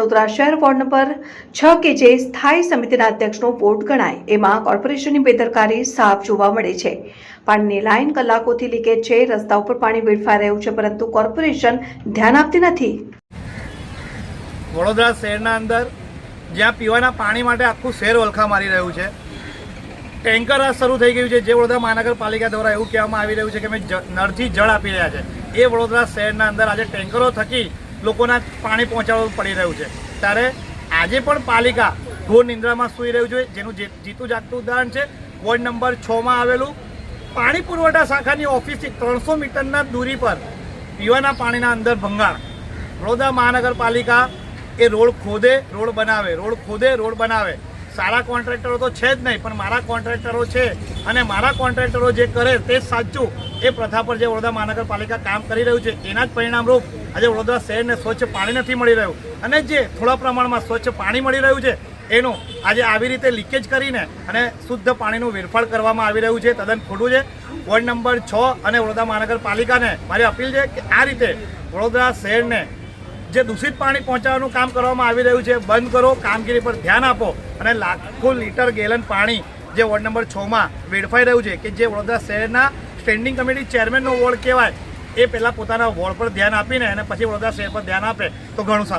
વડોદરા શહેર ward number છ કે જે સ્થાયી સમિતિના અધ્યક્ષનો વોર્ડ ગણાય, એમાં કોર્પોરેશનની બેદરકારી સાફ જોવા મળે છે. પાણીની લાઈન કલાકોથી લીકેજ છે, રસ્તા ઉપર પાણી વેડફાઈ રહ્યું છે, પરંતુ કોર્પોરેશન ધ્યાન આપતી નથી. વડોદરા શહેરના અંદર જ્યાં પીવાના પાણી માટે આખું શહેર વલખા મારી રહ્યું છે. ટેન્કર આ શરૂ થઈ ગયું છે, જે વડોદરા મહાનગરપાલિકા દ્વારા એવું કહેવામાં આવી રહ્યું છે કે અમે નળથી જળ આપી રહ્યા છે. એ વડોદરા શહેરના અંદર આજે ટેન્કરો થકી લોકોના પાણી પહોંચાડવું પડી રહ્યું છે. ત્યારે આજે પણ પાલિકા ઘોર નિંદ્રામાં સૂઈ રહ્યું છે, જેનું જે- જીતું જાગતું ઉદાહરણ છે, વોર્ડ નંબર છમાં આવેલું પાણી પુરવઠા શાખાની ઓફિસથી ત્રણસો મીટરના દૂરી પર પીવાના પાણીના અંદર ભંગાણ વડોદરા મહાનગરપાલિકા એ રોડ ખોદે, રોડ બનાવે, રોડ ખોદે, રોડ બનાવે. સારા કોન્ટ્રાક્ટરો તો છે જ નહીં, પણ મારા કોન્ટ્રાક્ટરો છે અને મારા કોન્ટ્રાક્ટરો જે કરે તે સાચું. એ પ્રથા પર જે વડોદરા મહાનગરપાલિકા કામ કરી રહ્યું છે, એના જ પરિણામરૂપ આજે વડોદરા શહેરને સ્વચ્છ પાણી નથી મળી રહ્યું. અને જે થોડા પ્રમાણમાં સ્વચ્છ પાણી મળી રહ્યું છે, એનું આજે આવી રીતે લીકેજ કરીને અને શુદ્ધ પાણીનું વેરફાળ કરવામાં આવી રહ્યું છે, તદ્દન ખોટું છે. વોર્ડ નંબર છ અને વડોદરા મહાનગરપાલિકાને મારી અપીલ છે કે આ રીતે વડોદરા શહેરને જે દૂષિત પાણી પહોંચાડવાનું કામ કરવામાં આવી રહ્યું છે, બંધ કરો, કામગીરી પર ધ્યાન આપો અને લાખો લીટર ગેલન પાણી જે વોર્ડ નંબર છમાં વેડફાઈ રહ્યું છે, કે જે વડોદરા શહેરના સ્ટેન્ડિંગ કમિટી ચેરમેનનો વોર્ડ કહેવાય એ પહેલાં પોતાના વોર્ડ પર ધ્યાન આપીને અને પછી વડોદરા શહેર પર ધ્યાન આપે તો ઘણું સારું.